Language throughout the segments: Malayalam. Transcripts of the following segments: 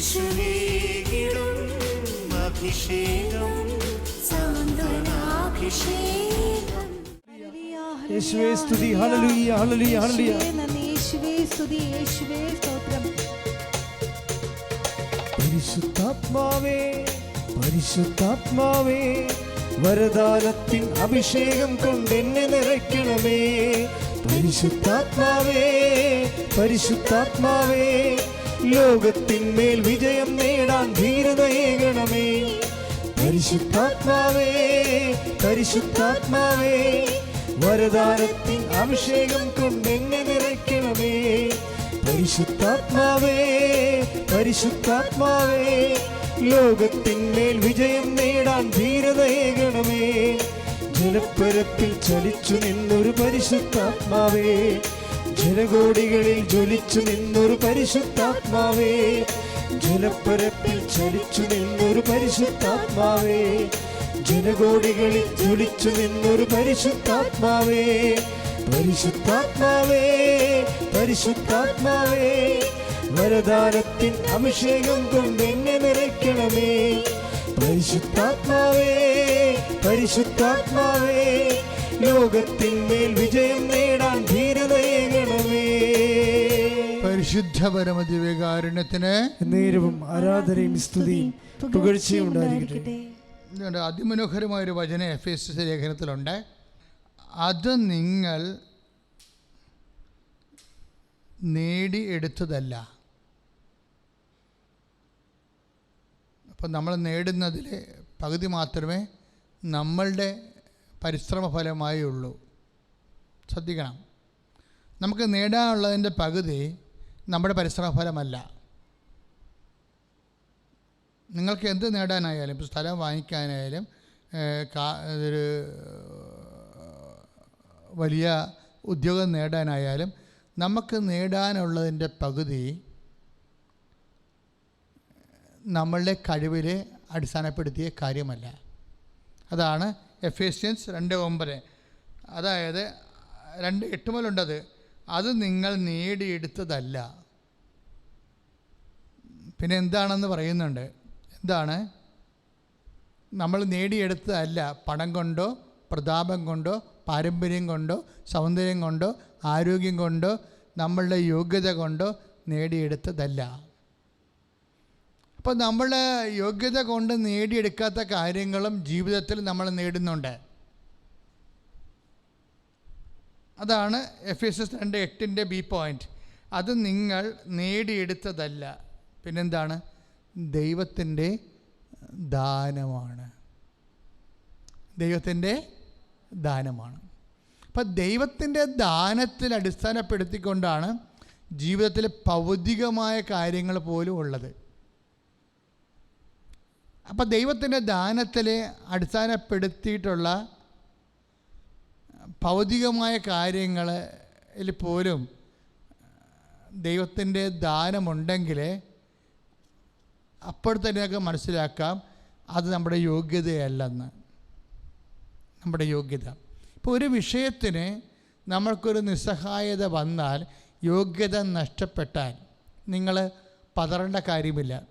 യേശുവേകിടും അഭിഷേകം സാന്ത്വനാഭിഷേകം. യേശുവേ സ്തുതി. ഹല്ലേലൂയ ഹല്ലേലൂയ ഹല്ലേലൂയ. യേശുവേ നന്ദി, യേശുവേ സ്തുതി. യേശുവേ സ്തോത്രം. പരിശുദ്ധാത്മാവേ പരിശുദ്ധാത്മാവേ വരദാനത്തിൻ അഭിഷേകം കൊണ്ട് എന്നെ നിറയ്ക്കണമേ. പരിശുദ്ധാത്മാവേ പരിശുദ്ധാത്മാവേ ലോകത്തിന്മേൽ വിജയം നേടാൻ ധീരതയേകണമേ പരിശുദ്ധാത്മാവേ പരിശുദ്ധാത്മാവേ വരദാനത്തിൻ അഭിഷേകം കൊണ്ട് എന്നെ നിറയ്ക്കണമേ. പരിശുദ്ധാത്മാവേ പരിശുദ്ധാത്മാവേ ലോകത്തിന്മേൽ വിജയം നേടാൻ ധീരതയേകണമേ ജലപ്പരപ്പിൽ ചലിച്ചു നിന്നൊരു പരിശുദ്ധാത്മാവേ ജനകോടികളിൽ ജ്വലിച്ചു നിന്നൊരു പരിശുദ്ധാത്മാവേ. ജലപ്പരപ്പിൽ ചലിച്ചു നിന്നൊരു പരിശുദ്ധാത്മാവേ. ജനകോടികളിൽ ജ്വലിച്ചു നിന്നൊരു പരിശുദ്ധാത്മാവേ. പരിശുദ്ധാത്മാവേ പരിശുദ്ധാത്മാവേ. വരദാനത്തിൻ അഭിഷേകം കൊണ്ട് എന്നെ നിറയ്ക്കണമേ. പരിശുദ്ധാത്മാവേ പരിശുദ്ധാത്മാവേ. ലോകത്തിന്മേൽ വിജയം നേടാൻ പരിശുദ്ധ പരമദിവ്യകാരുണ്യത്തിന് നേരവും ആരാധനയും സ്തുതിയും പുകഴ്ചയും ഉണ്ടായിരിക്കട്ടെ. അതിമനോഹരമായ ഒരു വചന എഫ് എസ് എസ് ലേഖനത്തിലുണ്ട്. അത് നിങ്ങൾ നേടി എടുത്തതല്ല അപ്പം നമ്മൾ നേടുന്നതിൽ പകുതി മാത്രമേ നമ്മളുടെ പരിശ്രമ ഫലമായുള്ളൂ ശ്രദ്ധിക്കണം. നമുക്ക് നേടാനുള്ളതിന്റെ പകുതി നമ്മുടെ പരിശ്രമഫലമല്ല. നിങ്ങൾക്ക് എന്ത് നേടാനായാലും ഇപ്പോൾ സ്ഥലം വാങ്ങിക്കാനായാലും ഒരു വലിയ ഉദ്യോഗം നേടാനായാലും നമുക്ക് നേടാനുള്ളതിന്റെ പകുതി നമ്മളുടെ കഴിവിലെ അടിസ്ഥാനപ്പെടുത്തിയ കാര്യമല്ല. അതാണ് എഫേഷ്യൻസ് രണ്ട് ഒമ്പത്. അതായത് രണ്ട് എട്ട് മുതലുണ്ടത്. അത് നിങ്ങൾ നേടിയെടുത്തതല്ല. പിന്നെ എന്താണെന്ന് പറയുന്നുണ്ട്. എന്താണ്? നമ്മൾ നേടിയെടുത്തതല്ല പണം കൊണ്ടോ പ്രതാപം കൊണ്ടോ പാരമ്പര്യം കൊണ്ടോ സൗന്ദര്യം കൊണ്ടോ ആരോഗ്യം കൊണ്ടോ നമ്മളുടെ യോഗ്യത കൊണ്ടോ നേടിയെടുത്തതല്ല. അപ്പോൾ നമ്മൾ യോഗ്യത കൊണ്ട് നേടിയെടുക്കാത്ത കാര്യങ്ങളും ജീവിതത്തിൽ നമ്മൾ നേടുന്നുണ്ട്. അതാണ് എഫ് എസ് എസ് രണ്ട് എട്ടിന്റെ ബി പോയിന്റ് അത് നിങ്ങൾ നേടിയെടുത്തതല്ല. പിന്നെന്താണ്? ദൈവത്തിന്റെ ദാനമാണ്. ദൈവത്തിന്റെ ദാനമാണ്. അപ്പം ദൈവത്തിന്റെ ദാനത്തിൽ അടിസ്ഥാനപ്പെടുത്തിക്കൊണ്ടാണ് ജീവിതത്തിലെ ഭൗതികമായ കാര്യങ്ങൾ പോലും ഉള്ളത്. അപ്പം ദൈവത്തിന്റെ ദാനത്തിൽ അടിസ്ഥാനപ്പെടുത്തിയിട്ടുള്ള ഭൗതികമായ കാര്യങ്ങളിൽ പോലും ദൈവത്തിന്റെ ദാനമുണ്ടെങ്കിൽ അപ്പോൾ തന്നെയൊക്കെ മനസ്സിലാക്കാം അത് നമ്മുടെ യോഗ്യതയല്ലെന്ന്. നമ്മുടെ യോഗ്യത. ഇപ്പോൾ ഒരു വിഷയത്തിന് നമ്മൾക്കൊരു നിസ്സഹായത വന്നാൽ യോഗ്യത നഷ്ടപ്പെട്ടാൽ നിങ്ങൾ പതറേണ്ട കാര്യമില്ല.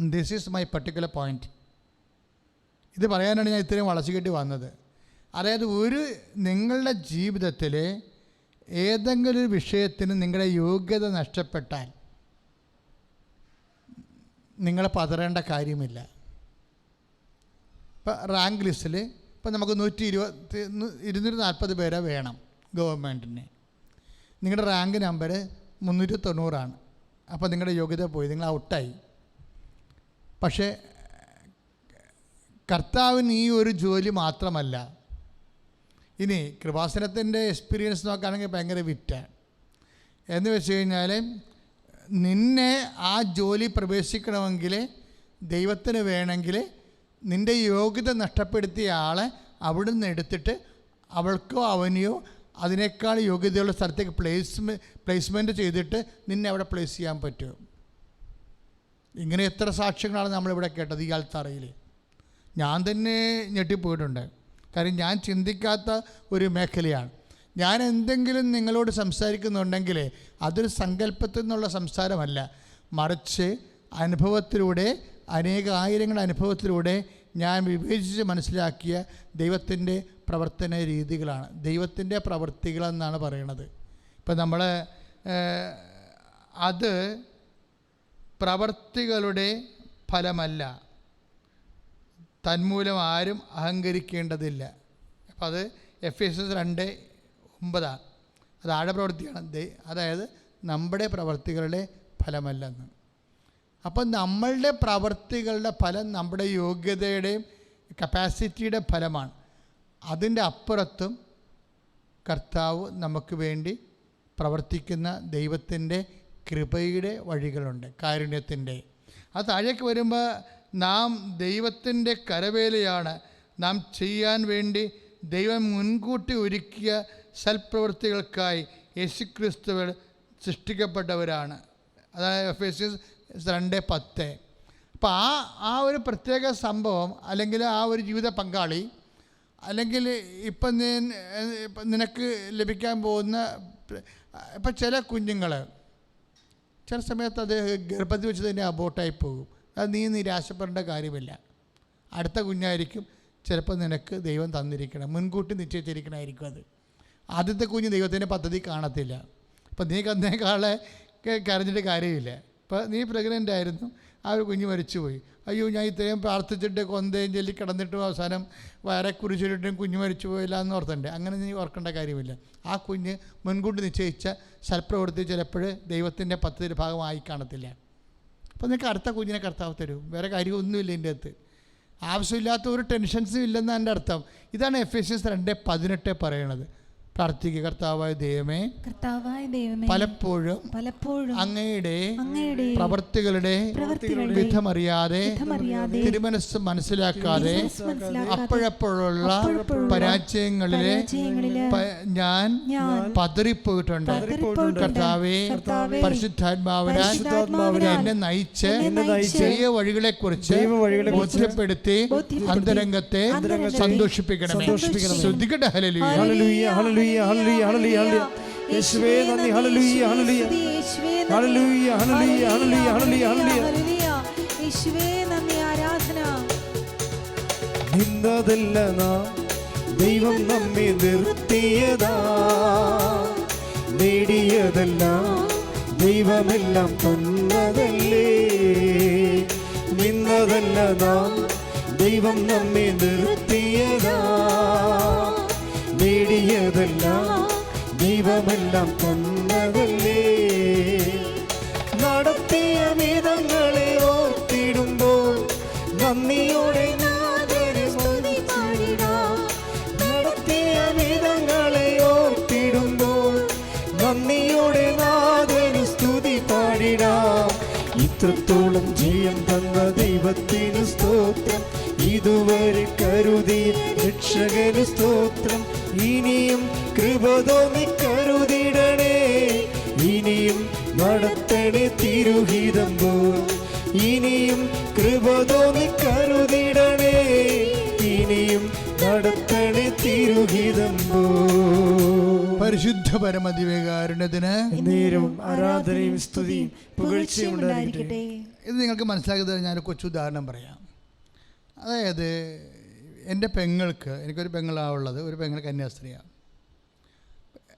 This is my particular point ഇത് പറയാനാണ് ഞാൻ ഇത്രയും വളച്ചുകെട്ടി വന്നത്. അതായത് ഒരു നിങ്ങളുടെ ജീവിതത്തിൽ ഏതെങ്കിലും ഒരു വിഷയത്തിന് നിങ്ങളുടെ യോഗ്യത നഷ്ടപ്പെട്ടാൽ നിങ്ങൾ പതറേണ്ട കാര്യമില്ല. ഇപ്പം റാങ്ക് ലിസ്റ്റിൽ ഇപ്പം നമുക്ക് നൂറ്റി ഇരുപത്തി ഇരുന്നൂറ്റി നാൽപ്പത് പേരെ വേണം ഗവൺമെന്റിന് നിങ്ങളുടെ റാങ്ക് നമ്പർ മുന്നൂറ്റി തൊണ്ണൂറാണ് അപ്പോൾ നിങ്ങളുടെ യോഗ്യത പോയി നിങ്ങൾ ഔട്ടായി പക്ഷേ കർത്താവിന് ഈ ഒരു ജോലി മാത്രമല്ല ഇനി കൃപാസനത്തിന്റെ എക്സ്പീരിയൻസ് നോക്കുകയാണെങ്കിൽ ഭയങ്കര വിറ്റാണ് എന്ന് വെച്ച് കഴിഞ്ഞാൽ നിന്നെ ആ ജോലി പ്രവേശിക്കണമെങ്കിൽ ദൈവത്തിന് വേണമെങ്കിൽ നിന്റെ യോഗ്യത നഷ്ടപ്പെടുത്തിയ ആളെ അവിടുന്ന് എടുത്തിട്ട് അവൾക്കോ അവനെയോ അതിനേക്കാൾ യോഗ്യതയുള്ള സ്ഥലത്തേക്ക് പ്ലേസ്മെ പ്ലേസ്മെന്റ് ചെയ്തിട്ട് നിന്നെ അവിടെ പ്ലേസ് ചെയ്യാൻ പറ്റും. ഇങ്ങനെ എത്ര സാക്ഷ്യങ്ങളാണ് നമ്മളിവിടെ കേട്ടത് ഈ ആൾത്തറയിൽ ഞാൻ തന്നെ ഞെട്ടിപ്പോയിട്ടുണ്ട്. കാര്യം ഞാൻ ചിന്തിക്കാത്ത ഒരു മേഖലയാണ്. ഞാൻ എന്തെങ്കിലും നിങ്ങളോട് സംസാരിക്കുന്നുണ്ടെങ്കിൽ അതൊരു സങ്കല്പത്തിൽ നിന്നുള്ള സംസാരമല്ല. മറിച്ച് അനുഭവത്തിലൂടെ അനേക ആയിരങ്ങളുടെ അനുഭവത്തിലൂടെ ഞാൻ വിവേചിച്ച് മനസ്സിലാക്കിയ ദൈവത്തിന്റെ പ്രവർത്തന രീതികളാണ്. ദൈവത്തിന്റെ പ്രവർത്തികളെന്നാണ് പറയണത്. ഇപ്പം നമ്മൾ അത് പ്രവർത്തികളുടെ ഫലമല്ല. തന്മൂലം ആരും അഹങ്കരിക്കേണ്ടതില്ല. അപ്പം അത് എഫ് എസ് എസ് രണ്ട് ഒമ്പതാണ് അത് ആഴപ്രവൃത്തിയാണ്. അതായത് നമ്മുടെ പ്രവൃത്തികളുടെ ഫലമല്ലെന്ന്. അപ്പം നമ്മളുടെ പ്രവൃത്തികളുടെ ഫലം നമ്മുടെ യോഗ്യതയുടെയും കപ്പാസിറ്റിയുടെ ഫലമാണ്. അതിന്റെ അപ്പുറത്തും കർത്താവ് നമുക്ക് വേണ്ടി പ്രവർത്തിക്കുന്ന ദൈവത്തിന്റെ കൃപയുടെ വഴികളുണ്ട് കാരുണ്യത്തിന്റെ. അത് താഴേക്ക് വരുമ്പോൾ നാം ദൈവത്തിന്റെ കരവേലയാണ്. നാം ചെയ്യാൻ വേണ്ടി ദൈവം മുൻകൂട്ടി ഒരുക്കിയ സൽപ്രവൃത്തികൾക്കായി യേശുക്രിസ്തുവിൽ സൃഷ്ടിക്കപ്പെട്ടവരാണ്. അതായത് എഫ് എസ് രണ്ട് പത്ത്. അപ്പോൾ ആ ആ ഒരു പ്രത്യേക സംഭവം അല്ലെങ്കിൽ ആ ഒരു ജീവിത പങ്കാളി അല്ലെങ്കിൽ ഇപ്പം നീ ഇപ്പം നിനക്ക് ലഭിക്കാൻ പോകുന്ന ഇപ്പം ചില കുഞ്ഞുങ്ങൾ ചില സമയത്ത് അത് ഗർഭത്തിൽ വെച്ച് തന്നെ അബോട്ടായി പോകും. അത് നീ നിരാശപ്പെടേണ്ട കാര്യമില്ല. അടുത്ത കുഞ്ഞായിരിക്കും ചിലപ്പോൾ നിനക്ക് ദൈവം തന്നിരിക്കണം. മുൻകൂട്ടി നിശ്ചയിച്ചിരിക്കണമായിരിക്കും അത്. ആദ്യത്തെ കുഞ്ഞ് ദൈവത്തിന്റെ പദ്ധതി കാണത്തില്ല. അപ്പം നീ കന്നേക്കാളെ കരഞ്ഞിട്ട് കാര്യമില്ല. ഇപ്പം നീ പ്രഗ്നന്റ് ആയിരുന്നു. ആ ഒരു കുഞ്ഞ് മരിച്ചുപോയി. അയ്യോ ഞാൻ ഇത്രയും പ്രാർത്ഥിച്ചിട്ട് കൊന്തയും ചൊല്ലി കിടന്നിട്ടും അവസാനം വയറെ കുരിച്ചിട്ടും കുഞ്ഞ് മരിച്ചു പോയില്ല എന്ന് ഓർത്തണ്ടേ അങ്ങനെ നീ ഓർക്കേണ്ട കാര്യമില്ല. ആ കുഞ്ഞ് മുൻകൂട്ടി നിശ്ചയിച്ച സൽപ്രവൃത്തി ചിലപ്പോൾ ദൈവത്തിന്റെ പദ്ധതിയുടെ ഭാഗമായി കാണത്തില്ല. അപ്പോൾ നിനക്ക് അടുത്ത കുഞ്ഞിനെ കർത്താവ് തരും. വേറെ കാര്യമൊന്നുമില്ല എന്റെ അകത്ത്. ആവശ്യമില്ലാത്ത ഒരു ടെൻഷൻസും ഇല്ലെന്നാണ് എന്റെ അർത്ഥം. ഇതാണ് എഫ് എസ് എസ് രണ്ട് പതിനെട്ട് പറയണത് പ്രാർത്ഥിക്കുക. കർത്താവായ ദൈവമേ കർത്താവായ ദൈവമേ പലപ്പോഴും പലപ്പോഴും അങ്ങയുടെ അങ്ങയുടെ പ്രവർത്തികളുടെ പ്രവൃത്തികളുടെ വിധമറിയാതെ തിരുമനസ് മനസ്സിലാക്കാതെ മനസ്സ് മനസ്സിലാക്കാതെ അപ്പോഴപ്പോഴുള്ള പരാജയങ്ങളിലെ ഞാൻ പതറിപ്പോയിട്ടുണ്ട്. കർത്താവേ പരിശുദ്ധാത്മാവിനാൽ എന്നെ നയിച്ച് ദൈവ വഴികളെ കുറിച്ച് ബോധ്യപ്പെടുത്തി അന്തരംഗത്തെ സന്തോഷിപ്പിക്കണം സന്തോഷിപ്പിക്കണമേ. ശ്രദ്ധിക്കട്ടെ. ഹല്ലേലൂയ. ഹല്ലേലൂയ ഹല്ലേലൂയ ഹല്ലേലൂയ ഹല്ലേലൂയ യേശുവേ നന്ദി നന്ദി. ഹല്ലേലൂയ ഹല്ലേലൂയ ഹല്ലേലൂയ ഹല്ലേലൂയ ഹല്ലേലൂയ ഹല്ലേലൂയ. യേശുവേ നന്ദി ആരാധന. നിന്നതല്ല നാം. ദൈവം നമ്മെ നിർത്തിയതാ. നേടിയതെല്ലാം. ദൈവമെല്ലാം തന്നതല്ലേ. നിന്നതല്ല നാം. ദൈവം നമ്മെ നിർത്തിയതാ. നേടിയതല്ല ദൈവമെല്ലാം തന്നതല്ലേ? നടത്തിയ വിധങ്ങളെ ഓർത്തിടുമ്പോൾ നന്ദിയോടെ. നടത്തിയ വിധങ്ങളെ ഓർത്തിടുമ്പോൾ നന്ദിയോടെ നാഥന് സ്തുതി പാടിടാം. ഇത്രത്തോളം ജയം തന്ന ദൈവത്തിന് സ്തോത്രം. ഇതുവരെ കരുതി രക്ഷകന് സ്തോത്രം. ഇനിയും കൃപ തോന്നി കരുതിടണേ. ഇനിയും നടത്തണേ തിരുഹിതം ഇനിയും കൃപ തോന്നി കരുതിടണേ. ഇനിയും നടത്തണേ തിരുഹിതം പോൽ പരിശുദ്ധ പരമദിവേകാരുണ്യത്തിന് നേരവും ആരാധനയും സ്തുതിയും പുകഴ്ചയും ഉണ്ടായിരിക്കട്ടെ. ഇത് നിങ്ങൾക്ക് മനസ്സിലാക്കി തരാൻ ഞാനൊരു കൊച്ചു ഉദാഹരണം പറയാം. അതായത് എന്റെ പെങ്ങൾക്ക് എനിക്കൊരു പെങ്ങളാവുള്ളത് ഒരു പെങ്ങൾ കന്യാസ്ത്രീയാണ്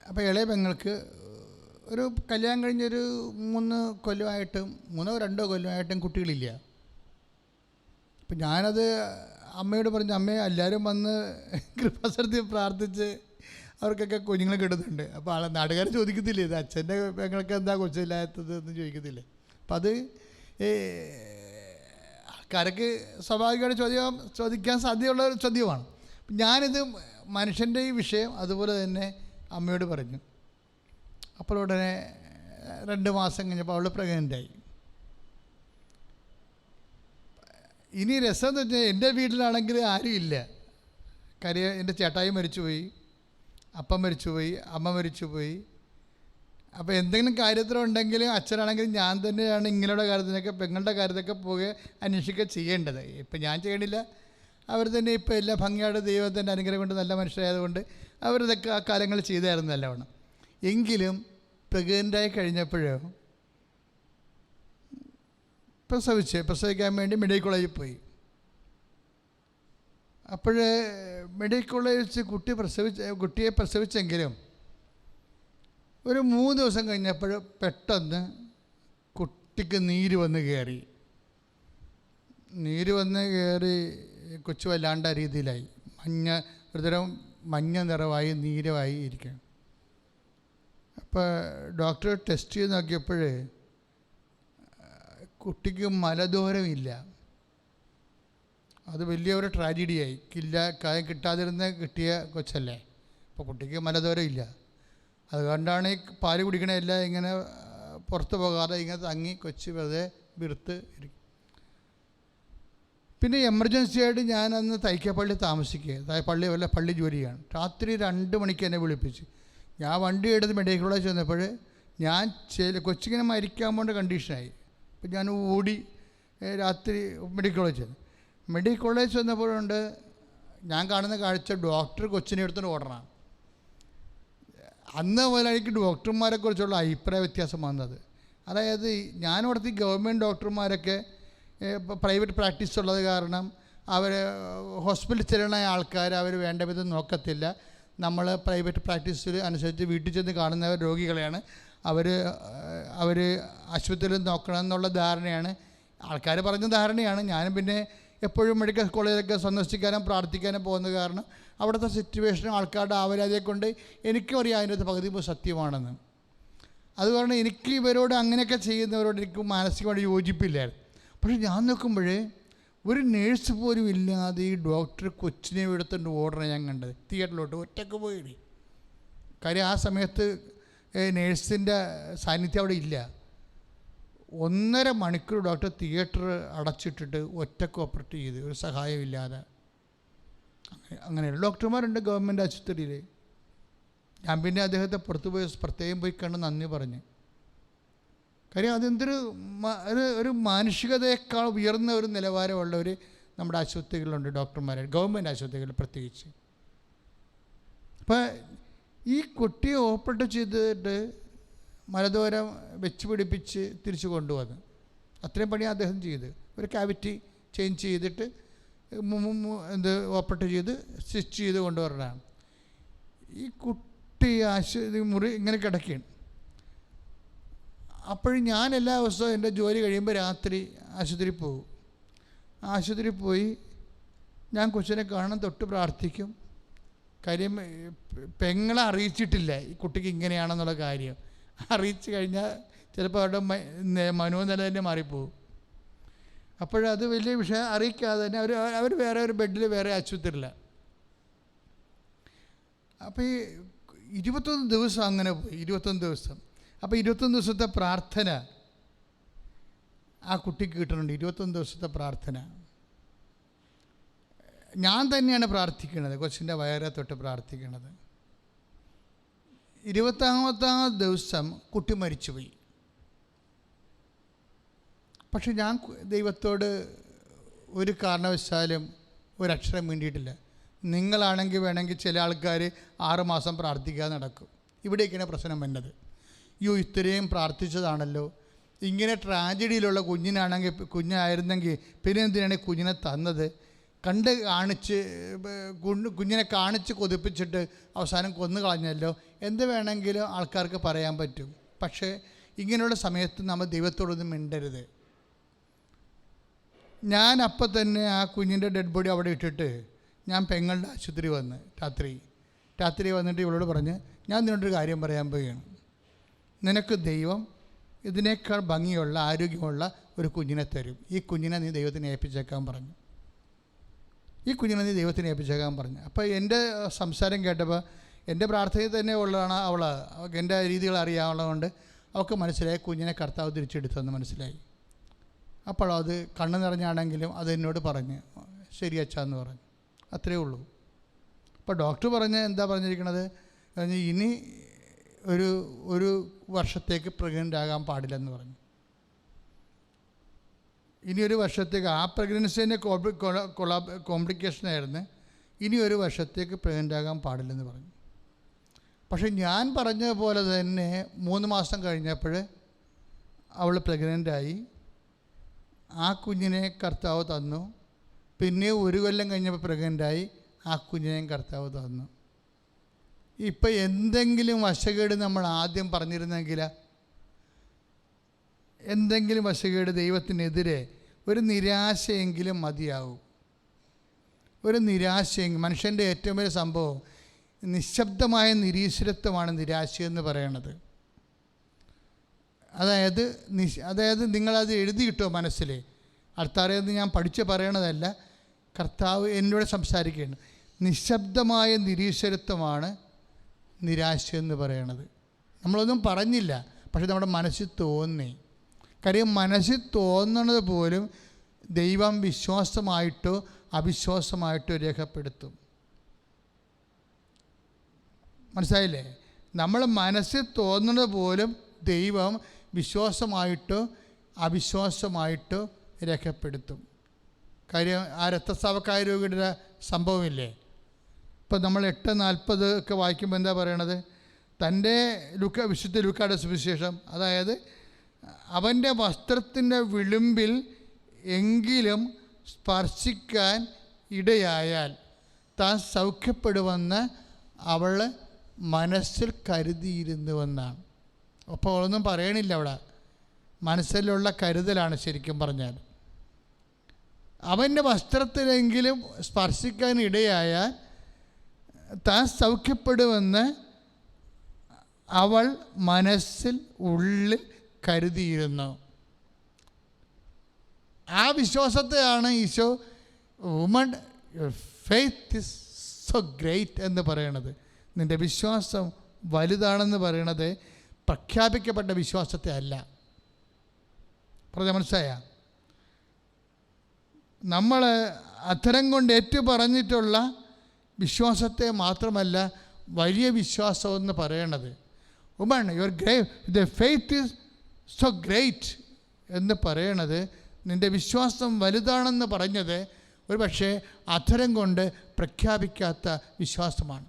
അപ്പോൾ ഇളയ പെങ്ങൾക്ക് ഒരു കല്യാണം കഴിഞ്ഞൊരു മൂന്ന് കൊല്ലമായിട്ടും മൂന്നോ രണ്ടോ കൊല്ലമായിട്ടും കുട്ടികളില്ല. അപ്പം ഞാനത് അമ്മയോട് പറഞ്ഞു അമ്മയെ എല്ലാവരും വന്ന് കൃപാസനത്തിൽ പ്രാർത്ഥിച്ച് അവർക്കൊക്കെ കുഞ്ഞുങ്ങളെ കിട്ടുന്നുണ്ട്. അപ്പോൾ ആളെ നാട്ടുകാർ ചോദിക്കത്തില്ലേ ഇത് അച്ഛന്റെ പെങ്ങൾക്ക് എന്താ കൊച്ചില്ലാത്തത്? എന്ന് ചോദിക്കത്തില്ലേ. അപ്പം അത് ആൾക്കാർക്ക് സ്വാഭാവികമായിട്ട് ചോദ്യം ചോദിക്കാൻ സാധ്യതയുള്ള ഒരു ചോദ്യമാണ്. ഞാനിത് മനുഷ്യന്റെ ഈ വിഷയം അതുപോലെ തന്നെ അമ്മയോട് പറഞ്ഞു. അപ്പോൾ ഉടനെ രണ്ട് മാസം കഴിഞ്ഞപ്പോൾ അവൾ പ്രഗ്നന്റായി ഇനി രസം എന്ന് വെച്ചാൽ എന്റെ വീട്ടിലാണെങ്കിൽ ആരും ഇല്ല. കാര്യം എന്റെ ചേട്ടായി മരിച്ചുപോയി അപ്പം മരിച്ചുപോയി അമ്മ മരിച്ചുപോയി. അപ്പോൾ എന്തെങ്കിലും കാര്യത്തിലുണ്ടെങ്കിൽ അച്ഛനാണെങ്കിലും ഞാൻ തന്നെയാണ് ഇങ്ങനെയുള്ള കാര്യത്തിനൊക്കെ പെങ്ങളുടെ കാര്യത്തൊക്കെ പോവുക അന്വേഷിക്കുക ചെയ്യേണ്ടത്. ഇപ്പം ഞാൻ ചെയ്യണില്ല. അവർ തന്നെ ഇപ്പോൾ എല്ലാ ഭംഗിയായിട്ട് ദൈവത്തിന്റെ അനുഗ്രഹം കൊണ്ട് നല്ല മനുഷ്യരായതുകൊണ്ട് അവരിതൊക്കെ ആ കാലങ്ങൾ ചെയ്തായിരുന്നു നല്ലവണ്ണം. എങ്കിലും പ്രഗ്നന്റായി കഴിഞ്ഞപ്പോഴോ പ്രസവിച്ച് പ്രസവിക്കാൻ വേണ്ടി മെഡിക്കൽ കോളേജിൽ പോയി. അപ്പോൾ മെഡിക്കൽ കോളേജിൽ വെച്ച് കുട്ടി പ്രസവിച്ച് കുട്ടിയെ പ്രസവിച്ചെങ്കിലും ഒരു മൂന്ന് ദിവസം കഴിഞ്ഞപ്പോൾ പെട്ടെന്ന് കുട്ടിക്ക് നീര് വന്ന് കയറി. നീര് വന്ന് കയറി കൊച്ചു വല്ലാണ്ട രീതിയിലായി മഞ്ഞ ഒരുതരം മഞ്ഞ നിറവായി നീരവായി ഇരിക്കണം അപ്പോൾ ഡോക്ടർ ടെസ്റ്റ് ചെയ്ത് നോക്കിയപ്പോൾ കുട്ടിക്ക് മലദൂരമില്ല അത് വലിയൊരു ട്രാജഡിയായി. കില്ല കിട്ടാതിരുന്ന കിട്ടിയ കൊച്ചല്ലേ. അപ്പോൾ കുട്ടിക്ക് മലദൂരം ഇല്ല അതുകൊണ്ടാണ് ഈ പാൽ കുടിക്കണ എല്ലാം ഇങ്ങനെ പുറത്ത് പോകാതെ ഇങ്ങനെ തങ്ങി കൊച്ച് വെറുതെ വിറുത്ത് ഇരിക്കും പിന്നെ എമർജൻസി ആയിട്ട് ഞാൻ അന്ന് തൈക്കപ്പള്ളി താമസിക്കുക പള്ളി വല്ല പള്ളി ജോലിയാണ്. രാത്രി രണ്ട് മണിക്ക് എന്നെ വിളിപ്പിച്ച്. ഞാൻ വണ്ടി എടുത്ത് മെഡിക്കൽ കോളേജ് ചെന്നപ്പോൾ ഞാൻ ചില കൊച്ചിങ്ങനെ മരിക്കാൻ പോകേണ്ട കണ്ടീഷനായി അപ്പം ഞാൻ ഓടി രാത്രി മെഡിക്കൽ കോളേജ് ചെന്നു. മെഡിക്കൽ കോളേജ് ചെന്നപ്പോഴുണ്ട് ഞാൻ കാണുന്ന കാഴ്ച ഡോക്ടർ കൊച്ചിനെ എടുത്തുകൊണ്ട് ഓടണം. അന്ന് മുതൽ ഡോക്ടർമാരെ കുറിച്ചുള്ള അഭിപ്രായ വ്യത്യാസം വന്നത്. അതായത് ഞാനിവിടുത്തെ ഗവൺമെന്റ് ഡോക്ടർമാരൊക്കെ പ്രൈവറ്റ് പ്രാക്ടീസ് ഉള്ളത് കാരണം അവർ ഹോസ്പിറ്റലിൽ ചെല്ലുന്ന ആൾക്കാർ അവർ വേണ്ട വിധം നോക്കത്തില്ല. നമ്മൾ പ്രൈവറ്റ് പ്രാക്ടീസിൽ അനുസരിച്ച് വീട്ടിൽ ചെന്ന് കാണുന്ന രോഗികളെയാണ് അവർ അവർ ആശുപത്രിയിൽ നോക്കണം എന്നുള്ള ധാരണയാണ്. ആൾക്കാർ പറഞ്ഞ ധാരണയാണ്. ഞാനും പിന്നെ എപ്പോഴും മെഡിക്കൽ കോളേജിലൊക്കെ സന്ദർശിക്കാനും പ്രാർത്ഥിക്കാനും പോകുന്നത് കാരണം അവിടുത്തെ സിറ്റുവേഷനും ആൾക്കാരുടെ ആവരാതിയെ കൊണ്ട് എനിക്കും അറിയാം അതിന്റെ പകുതി സത്യമാണെന്ന്. അതുകൊണ്ട് എനിക്ക് ഇവരോട് അങ്ങനെയൊക്കെ ചെയ്യുന്നവരോട് എനിക്ക് മാനസികമായിട്ട് യോജിപ്പില്ലായിരുന്നു. പക്ഷെ ഞാൻ നോക്കുമ്പോൾ ഒരു നേഴ്സ് പോലും ഇല്ലാതെ ഈ ഡോക്ടർ കൊച്ചിനെ എടുത്തുകൊണ്ട് ഓടണം ഞാൻ കണ്ടത്. തിയേറ്ററിലോട്ട് ഒറ്റയ്ക്ക് പോയി കാര്യം ആ സമയത്ത് നേഴ്സിന്റെ സാന്നിധ്യം അവിടെ ഇല്ല. ഒന്നര മണിക്കൂർ ഡോക്ടർ തിയേറ്റർ അടച്ചിട്ടിട്ട് ഒറ്റയ്ക്ക് ഓപ്പറേറ്റ് ചെയ്ത് ഒരു സഹായമില്ലാതെ. അങ്ങനെ അങ്ങനെയുള്ള ഡോക്ടർമാരുണ്ട് ഗവൺമെന്റ് ആശുപത്രിയിൽ ഞാൻ പിന്നെ അദ്ദേഹത്തെ പുറത്ത് പോയി പ്രത്യേകം പോയി കണ്ട് നന്ദി പറഞ്ഞു. കാര്യം അതെന്തൊരു ഒരു മാനുഷികതയേക്കാൾ ഉയർന്ന ഒരു നിലവാരമുള്ളവർ നമ്മുടെ ആശുപത്രികളിലുണ്ട് ഡോക്ടർമാർ ഗവൺമെന്റ് ആശുപത്രികളിൽ പ്രത്യേകിച്ച്. അപ്പം ഈ കുട്ടിയെ ഓപ്പറേറ്റ് ചെയ്തിട്ട് മലദൂരം വെച്ച് പിടിപ്പിച്ച് തിരിച്ചു കൊണ്ടുവന്ന്. അത്രയും പണി അദ്ദേഹം ചെയ്ത്. ഒരു ക്യാവിറ്റി ചേഞ്ച് ചെയ്തിട്ട് എന്ത് ഓപ്പറേറ്റ് ചെയ്ത് സ്റ്റിച്ച് ചെയ്ത് കൊണ്ടുവരണതാണ്. ഈ കുട്ടി ആശു മുറി ഇങ്ങനെ കിടക്കുകയാണ്. അപ്പോഴും ഞാൻ എല്ലാ ദിവസവും എന്റെ ജോലി കഴിയുമ്പോൾ രാത്രി ആശുപത്രിയിൽ പോകും. ആശുപത്രി പോയി ഞാൻ കൊച്ചിനെ കാണാൻ തൊട്ട് പ്രാർത്ഥിക്കും. കാര്യം പെങ്ങളെ അറിയിച്ചിട്ടില്ല ഈ കുട്ടിക്ക് ഇങ്ങനെയാണെന്നുള്ള കാര്യം. അറിയിച്ചു കഴിഞ്ഞാൽ ചിലപ്പോൾ അവരുടെ മ- നെ- മനോനില തന്നെ മാറിപ്പോവും. അപ്പോഴത് വലിയ വിഷയം അറിയിക്കാതെ തന്നെ അവർ അവർ വേറെ ഒരു ബെഡിൽ വേറെ ആശുപത്രിയിലാണ് അപ്പോൾ ഈ ഇരുപത്തൊന്ന് ദിവസം അങ്ങനെ പോയി ഇരുപത്തൊന്ന് ദിവസം. അപ്പോൾ ഇരുപത്തൊന്ന് ദിവസത്തെ പ്രാർത്ഥന ആ കുട്ടിക്ക് കിട്ടുന്നുണ്ട് ഇരുപത്തൊന്ന് ദിവസത്തെ പ്രാർത്ഥന. ഞാൻ തന്നെയാണ് പ്രാർത്ഥിക്കുന്നത് കൊച്ചിന്റെ വയറെ തൊട്ട് പ്രാർത്ഥിക്കുന്നത്. ഇരുപത്താമത്താം ദിവസം കുട്ടി മരിച്ചുപോയി. പക്ഷെ ഞാൻ ദൈവത്തോട് ഒരു കാരണവശാലും ഒരക്ഷരം വേണ്ടിയിട്ടില്ല നിങ്ങളാണെങ്കിൽ വേണമെങ്കിൽ ചില ആൾക്കാർ ആറുമാസം പ്രാർത്ഥിക്കാതെ നടക്കും. ഇവിടേക്കാണ് പ്രശ്നം വന്നത്. അയ്യോ ഇത്രയും പ്രാർത്ഥിച്ചതാണല്ലോ. ഇങ്ങനെ ട്രാജഡിയിലുള്ള കുഞ്ഞിനാണെങ്കിൽ കുഞ്ഞായിരുന്നെങ്കിൽ പിന്നെ എന്തിനാണ് കുഞ്ഞിനെ തന്നത്? കണ്ട് കാണിച്ച് കുഞ്ഞിനെ കാണിച്ച് കൊതിപ്പിച്ചിട്ട് അവസാനം കൊന്നു കളഞ്ഞല്ലോ. എന്ത് വേണമെങ്കിലും ആൾക്കാർക്ക് പറയാൻ പറ്റും. പക്ഷേ ഇങ്ങനെയുള്ള സമയത്ത് നമ്മൾ ദൈവത്തോടൊന്നും മിണ്ടരുത്. ഞാൻ അപ്പം തന്നെ ആ കുഞ്ഞിന്റെ ഡെഡ് ബോഡി അവിടെ ഇട്ടിട്ട് ഞാൻ പെങ്ങളുടെ ആശുപത്രി വന്ന് രാത്രി. രാത്രി വന്നിട്ട് ഇവളോട് പറഞ്ഞ് ഞാൻ നിന്നോടൊരു കാര്യം പറയാൻ പോവുകയാണ്. നിനക്ക് ദൈവം ഇതിനേക്കാൾ ഭംഗിയുള്ള ആരോഗ്യമുള്ള ഒരു കുഞ്ഞിനെ തരും. ഈ കുഞ്ഞിനെ നീ ദൈവത്തിന് ഏൽപ്പിച്ചേക്കാൻ പറഞ്ഞു. ഈ കുഞ്ഞിനെ നീ ദൈവത്തിന് ഏൽപ്പിച്ചേക്കാൻ പറഞ്ഞു. അപ്പോൾ എന്റെ സംസാരം കേട്ടപ്പോൾ എന്റെ പ്രാർത്ഥനയിൽ തന്നെ ഉള്ളതാണ് അവൾ അവൾക്ക് എന്റെ രീതികൾ അറിയാവുന്നതുകൊണ്ട് അവൾക്ക് മനസ്സിലായി കുഞ്ഞിനെ കർത്താവ് തിരിച്ചെടുത്തെന്ന് മനസ്സിലായി. അപ്പോൾ അത് കണ്ണു നിറഞ്ഞാണെങ്കിലും അത് എന്നോട് പറഞ്ഞ്. ശരി അച്ഛാന്ന് പറഞ്ഞു. അത്രേ ഉള്ളൂ. അപ്പോൾ ഡോക്ടർ പറഞ്ഞ് എന്താ പറഞ്ഞിരിക്കണത്? പറഞ്ഞ് ഇനി ഒരു ഒരു വർഷത്തേക്ക് പ്രഗ്നന്റ് ആകാൻ പാടില്ലെന്ന് പറഞ്ഞു. ഇനി ഒരു വർഷത്തേക്ക് ആ പ്രഗ്നൻസിന്റെ കോംപ്ലിക്കേഷൻ ആയിരുന്നു. ഇനി ഒരു വർഷത്തേക്ക് പ്രഗ്നന്റ് ആകാൻ പാടില്ലെന്ന് പറഞ്ഞു. പക്ഷെ ഞാൻ പറഞ്ഞ പോലെ തന്നെ മൂന്ന് മാസം കഴിഞ്ഞപ്പോൾ അവൾ പ്രഗ്നന്റായി ആ കുഞ്ഞിനെ കർത്താവ് തന്നു. പിന്നെ ഒരു കൊല്ലം കഴിഞ്ഞപ്പോൾ പ്രഗ്നന്റായി ആ കുഞ്ഞിനെയും കർത്താവ് തന്നു. ഇപ്പം എന്തെങ്കിലും വശകേട് നമ്മൾ ആദ്യം പറഞ്ഞിരുന്നെങ്കിൽ എന്തെങ്കിലും വശകേട് ദൈവത്തിനെതിരെ ഒരു നിരാശയെങ്കിലും മതിയാവും. ഒരു നിരാശയെങ്കിലും മനുഷ്യന്റെ ഏറ്റവും വലിയ സംഭവം നിശബ്ദമായ നിരീശ്വരത്വമാണ് നിരാശയെന്ന് പറയണത്. അതായത് നിശ് അതായത് നിങ്ങളത് എഴുതിയിട്ടോ മനസ്സിൽ? അർത്ഥാറയെന്ന് ഞാൻ പഠിച്ച് പറയണതല്ല. കർത്താവ് എന്നോട് സംസാരിക്കുകയാണ്. നിശബ്ദമായ നിരീശ്വരത്വമാണ് നിരാശയെന്ന് പറയണത്. നമ്മളൊന്നും പറഞ്ഞില്ല പക്ഷെ നമ്മുടെ മനസ്സിൽ തോന്നി. കാര്യം മനസ്സിൽ തോന്നുന്നത് പോലും ദൈവം വിശ്വാസമായിട്ടോ അവിശ്വാസമായിട്ടോ രേഖപ്പെടുത്തും. മനസ്സിലായില്ലേ? നമ്മൾ മനസ്സിൽ തോന്നുന്നത് പോലും ദൈവം വിശ്വാസമായിട്ടോ അവിശ്വാസമായിട്ടോ രേഖപ്പെടുത്തും. കാര്യം ആ രക്തസ്രാവക്കായ രോഗിയുടെ സംഭവമില്ലേ? ഇപ്പം നമ്മൾ എട്ട് നാൽപ്പത് ഒക്കെ വായിക്കുമ്പോൾ എന്താ പറയണത്? തന്റെ ലുക്ക വിശുദ്ധ ലുക്കായുടെ സുവിശേഷം അതായത് അവന്റെ വസ്ത്രത്തിന്റെ വിളിമ്പിൽ എങ്കിലും സ്പർശിക്കാൻ ഇടയായാൽ താൻ സൗഖ്യപ്പെടുമെന്ന് അവൾ മനസ്സിൽ കരുതിയിരുന്നുവെന്നാണ്. അപ്പോൾ അവളൊന്നും പറയണില്ല അവിടെ. മനസ്സിലുള്ള കരുതലാണ് ശരിക്കും പറഞ്ഞാൽ. അവന്റെ വസ്ത്രത്തിലെങ്കിലും സ്പർശിക്കാൻ ഇടയായാൽ താൻ സൗഖ്യപ്പെടുമെന്ന് അവൾ മനസ്സിൽ ഉള്ളിൽ കരുതിയിരുന്നു. ആ വിശ്വാസത്തെയാണ് Isho woman faith is so great എന്ന് പറയണത്. നിന്റെ വിശ്വാസം വലുതാണെന്ന് പറയണത് പ്രഖ്യാപിക്കപ്പെട്ട വിശ്വാസത്തെ അല്ല. പറഞ്ഞ മനസ്സിലായ? നമ്മൾ അത്തരം കൊണ്ട് ഏറ്റു പറഞ്ഞിട്ടുള്ള വിശ്വാസത്തെ മാത്രമല്ല വലിയ വിശ്വാസമെന്ന് പറയണത്. Woman your great the faith is so great എന്ന് പറയണത് നിന്റെ വിശ്വാസം വലുതാണെന്ന് പറഞ്ഞത് ഒരു പക്ഷേ അധരം കൊണ്ട് പ്രഖ്യാപിക്കാത്ത വിശ്വാസമാണ്.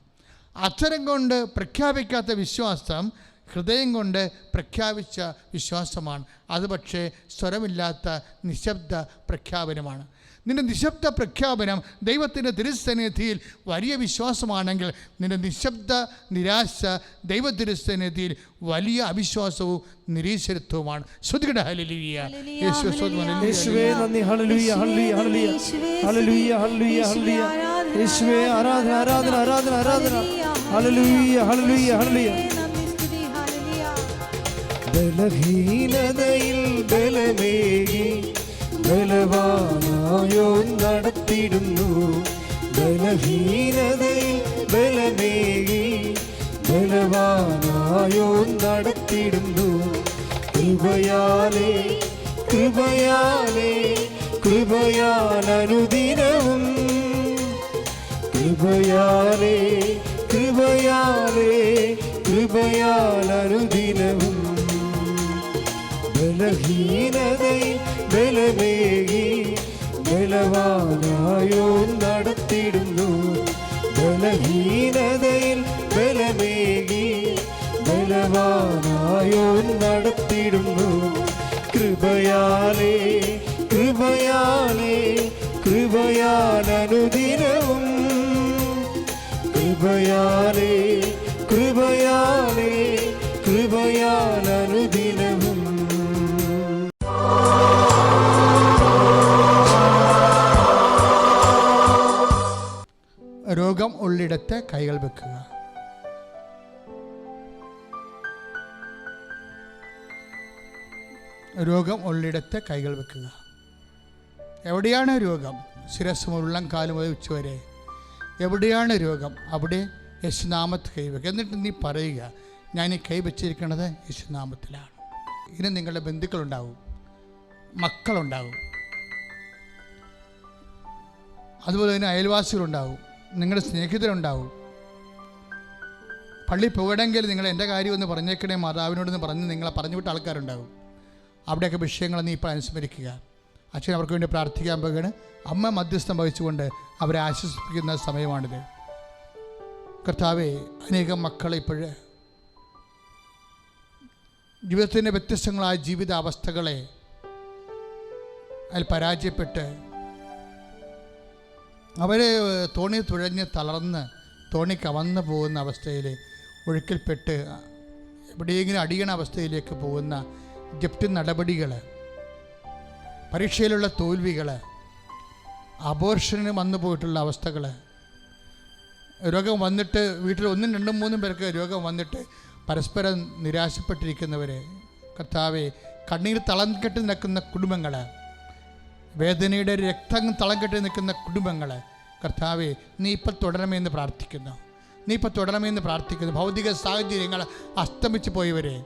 അധരം കൊണ്ട് പ്രഖ്യാപിക്കാത്ത വിശ്വാസം ഹൃദയം കൊണ്ട് പ്രഖ്യാപിച്ച വിശ്വാസമാണ്. അത് പക്ഷേ സ്വരമില്ലാത്ത നിശബ്ദ പ്രഖ്യാപനമാണ്. നിന്റെ നിശബ്ദ പ്രഖ്യാപനം ദൈവത്തിന്റെ തിരുസന്നിധിയിൽ വലിയ വിശ്വാസമാണെങ്കിൽ നിന്റെ നിശബ്ദ നിരാശ ദൈവ തിരുസന്നിധിയിൽ വലിയ അവിശ്വാസവും നിരീശ്വരത്വവുമാണ്. ശ്രുതികട ഹല്ലേലൂയ. യേശുവേ സ്തോത്രം, യേശുവേ നന്ദി. ഹല്ലേലൂയ ഹല്ലേലൂയ ഹല്ലേലൂയ. ഹല്ലേലൂയ ഹല്ലേലൂയ ഹല്ലേലൂയ. ആരാധന ആരാധന ആരാധന ആരാധന. ഹല്ലേലൂയ ഹല്ലേലൂയ. ഹല്ലേലൂയ. ബലഹീനതയിൽ ബലമേകി ബലവാനായോ നടത്തിടുന്നു. ബലഹീനതയിൽ ബലമേകി ബലവാനായോ നടത്തിടുന്നു. കൃപയാലേ കൃപയാലേ കൃപയാലനുദിനവും കൃപയാലേ കൃപയാലേ കൃപയാൽ അനുദിനവും. ബലഹീനതയിൽ ബലമേകി ബലവാനായോ നടത്തിടുന്നു ബലഹീനതയിൽ ബലമേകി ബലവാനായോ നടത്തിടുന്നു കൃപയാലേ കൃപയാലേ കൃപയാൽ അനുദിനവും കൃപയാലേ കൃപയാലേ കൃപയാൽ ഉള്ളിടത്ത് കൈകൾ വെക്കുക. രോഗം ഉള്ളിടത്ത് കൈകൾ വെക്കുക. എവിടെയാണ് രോഗം? ശിരസ് ഉള്ളം കാലും മുതൽ ഉച്ചവരെ. എവിടെയാണ് രോഗം? അവിടെ യേശുനാമത്ത് കൈവെക്കുക എന്നിട്ട് നീ പറയുക ഞാൻ ഈ കൈ വെച്ചിരിക്കുന്നത് യേശുനാമത്തിലാണ്. ഇനി നിങ്ങളുടെ ബന്ധുക്കളുണ്ടാവും. മക്കളുണ്ടാവും. അതുപോലെ തന്നെ അയൽവാസികളുണ്ടാവും. നിങ്ങളുടെ സ്നേഹിതരുണ്ടാവും. പള്ളി പോകണമെങ്കിൽ നിങ്ങൾ എന്റെ കാര്യം ഒന്ന് പറഞ്ഞേക്കണേ മാതാവിനോടൊന്ന് പറഞ്ഞ് നിങ്ങളെ പറഞ്ഞു വിട്ട ആൾക്കാരുണ്ടാവും. അവിടെയൊക്കെ വിഷയങ്ങൾ നീ ഇപ്പോൾ അനുസ്മരിക്കുക. അച്ഛൻ അവർക്ക് വേണ്ടി പ്രാർത്ഥിക്കാൻ പോകുകയാണ് അമ്മ മധ്യസ്ഥം വഹിച്ചുകൊണ്ട് അവരെ ആശ്വസിപ്പിക്കുന്ന സമയമാണിത്. കർത്താവെ അനേകം മക്കളെ ഇപ്പോഴ് ജീവിതത്തിന്റെ വ്യത്യസ്തങ്ങളായ ജീവിതാവസ്ഥകളെ അതിൽ പരാജയപ്പെട്ട് അവർ തോണി തുഴഞ്ഞ് തളർന്ന് തോണി കവന്നു പോകുന്ന അവസ്ഥയിൽ ഒഴുക്കിൽപ്പെട്ട് എവിടെയെങ്കിലും അടിയണ അവസ്ഥയിലേക്ക് പോകുന്ന ജപ്തി നടപടികൾ പരീക്ഷയിലുള്ള തോൽവികൾ അബോർഷന് വന്നു പോയിട്ടുള്ള അവസ്ഥകൾ രോഗം വന്നിട്ട് വീട്ടിൽ ഒന്നും രണ്ടും മൂന്നും പേർക്ക് രോഗം വന്നിട്ട് പരസ്പരം നിരാശപ്പെട്ടിരിക്കുന്നവർ കർത്താവെ കണ്ണീർ തളം കെട്ടി നിൽക്കുന്ന കുടുംബങ്ങൾ വേദനയുടെ രക്തം തളം കെട്ടി നിൽക്കുന്ന കുടുംബങ്ങൾ കർത്താവെ നീ ഇപ്പം തുടരണമെന്ന് പ്രാർത്ഥിക്കുന്നു. നീ ഇപ്പം തുടരണമെന്ന് പ്രാർത്ഥിക്കുന്നു. ഭൗതിക സാഹചര്യങ്ങൾ അസ്തമിച്ച് പോയവരെ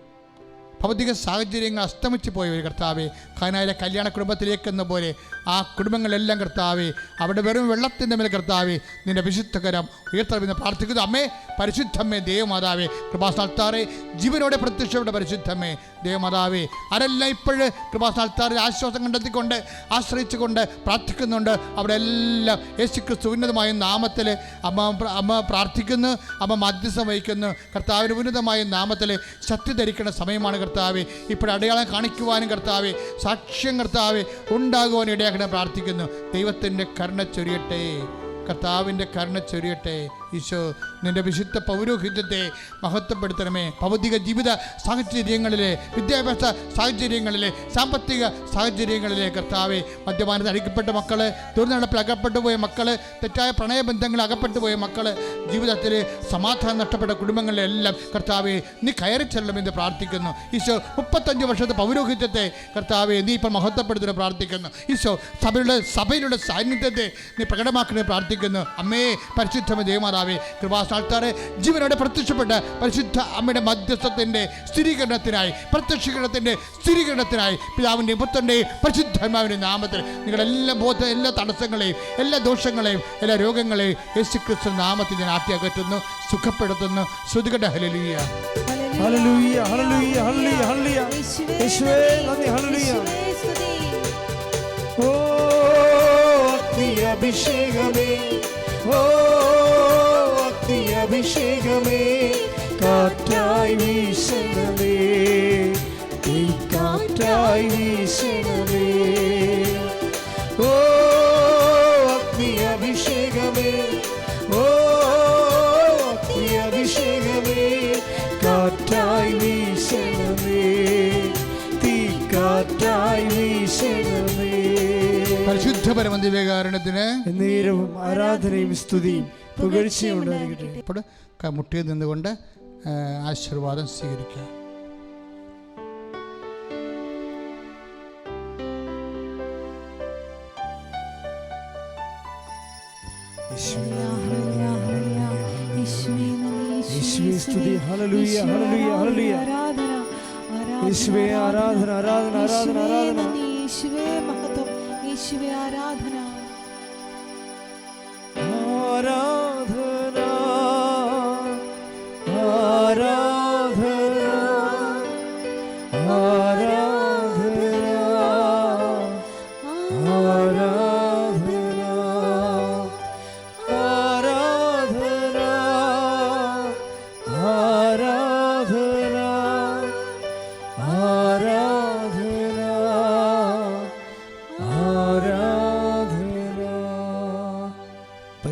ഭൗതിക സാഹചര്യങ്ങൾ അസ്തമിച്ച് പോയവർ കർത്താവെ കാനായിലെ കല്യാണ കുടുംബത്തിലേക്ക് എന്ന പോലെ ആ കുടുംബങ്ങളെല്ലാം കർത്താവെ അവിടെ വെറും വെള്ളത്തിന്റെ മേൽ കർത്താവെ നിന്റെ വിശുദ്ധകരം ഉയർത്തണമെന്ന് പ്രാർത്ഥിക്കുന്നു. അമ്മേ പരിശുദ്ധമ്മേ ദേവമാതാവേ കൃപാസ്ഥാനത്താറെ ജീവനോടെ പ്രത്യക്ഷപ്പെട്ട പരിശുദ്ധമ്മേ ദേവമാതാവേ ആരെല്ലാം ഇപ്പോഴ് കൃപാസ്ഥാൽത്താറിൽ ആശ്വാസം കണ്ടെത്തിക്കൊണ്ട് ആശ്രയിച്ചുകൊണ്ട് പ്രാർത്ഥിക്കുന്നുണ്ട് അവിടെ എല്ലാം യേശു ക്രിസ്തു ഉന്നതമായ നാമത്തിൽ അമ്മ അമ്മ പ്രാർത്ഥിക്കുന്നു അമ്മ മധ്യസ്ഥം വഹിക്കുന്നു. കർത്താവിന് ഉന്നതമായ നാമത്തിൽ ശക്തി ധരിക്കുന്ന സമയമാണ് കർത്താവെ ഇപ്പോൾ അടയാളം കാണിക്കുവാനും കർത്താവെ സാക്ഷ്യം കർത്താവെ ഉണ്ടാകുവാനും ഇടയാക്കണം പ്രാർത്ഥിക്കുന്നു. ദൈവത്തിന്റെ കരുണ ചൊരിയട്ടെ. കർത്താവിന്റെ കരുണ ചൊരിയട്ടെ. ഈശോ നിന്റെ വിശുദ്ധ പൗരോഹിത്യത്തെ മഹത്വപ്പെടുത്തണമേ. ഭൗതിക ജീവിത സാഹചര്യങ്ങളിലെ വിദ്യാഭ്യാസ സാഹചര്യങ്ങളിലെ സാമ്പത്തിക സാഹചര്യങ്ങളിലെ കർത്താവെ മദ്യപാനത്തിൽ അടിക്കപ്പെട്ട മക്കൾ ദുർനടപ്പിൽ അകപ്പെട്ടു പോയ മക്കൾ തെറ്റായ പ്രണയബന്ധങ്ങൾ അകപ്പെട്ടു പോയ മക്കൾ ജീവിതത്തിൽ സമാധാനം നഷ്ടപ്പെട്ട കുടുംബങ്ങളിലെല്ലാം കർത്താവെ നീ കയറി ചെല്ലണമെന്ന് പ്രാർത്ഥിക്കുന്നു. ഈശോ മുപ്പത്തഞ്ച് വർഷത്തെ പൗരോഹിത്യത്തെ കർത്താവെ നീ ഇപ്പം മഹത്വപ്പെടുത്തുന്ന പ്രാർത്ഥിക്കുന്നു. ഈശോ സഭയുടെ സഭയിലുള്ള സാന്നിധ്യത്തെ നീ പ്രകടമാക്കണേ പ്രാർത്ഥിക്കുന്നു. അമ്മേ പരിശുദ്ധമ ദേവമാതാവേ കൃപാസ്ഥാനത്താറെ ജീവനോടെ പ്രത്യക്ഷപ്പെട്ട് പരിശുദ്ധ അമ്മയുടെ മധ്യസ്ഥത്തിന്റെ സ്ഥിരീകരണത്തിനായി പ്രത്യക്ഷീകരണത്തിന്റെ സ്ഥിരീകരണത്തിനായി പിതാവിന്റെയും പുത്രന്റെയും പരിശുദ്ധമാവിന്റെ നാമത്തിൽ നിങ്ങളുടെ എല്ലാ ബോധ എല്ലാ തടസ്സങ്ങളെയും എല്ലാ ദോഷങ്ങളെയും എല്ലാ രോഗങ്ങളെയും യേശു ക്രിസ്തു നാമത്തിൽ ഞാൻ ആട്ടി അകറ്റുന്നു സുഖപ്പെടുത്തുന്നു. ശ്രുതികട ഹലിയ ഹല്ലേലൂയ ഹല്ലേലൂയ ഹല്ലേലൂയ ഹല്ലേലൂയ. യേശുവേ നന്ദി ഓ അഗ്നി അഭിഷേകമേ ഓ അഭിഷേകമേ കാറ്റ കാറ്റായി വീശണമേ കാറ്റായി വീശണമേ. ഓ അഗ്നി അഭിഷേകമേ ഓ അഗ്നി അഭിഷേകമേ കാറ്റായി വീശണമേ തീ കാറ്റായി വീശണമേ. പരിശുദ്ധ പരമദിവ്യകാരണത്തിന് നേരവും ആരാധനയും സ്തുതിയും. പുകഴ്ചയുണ്ടായിരിക്കട്ടെ. ഇപ്പോൾ മുട്ടിയിൽ നിന്നുകൊണ്ട് ആശീർവാദം സ്വീകരിക്കുക. ആരാധന ആരാധന ആരാധന ആരാധന ആരാധന. ആരാധന.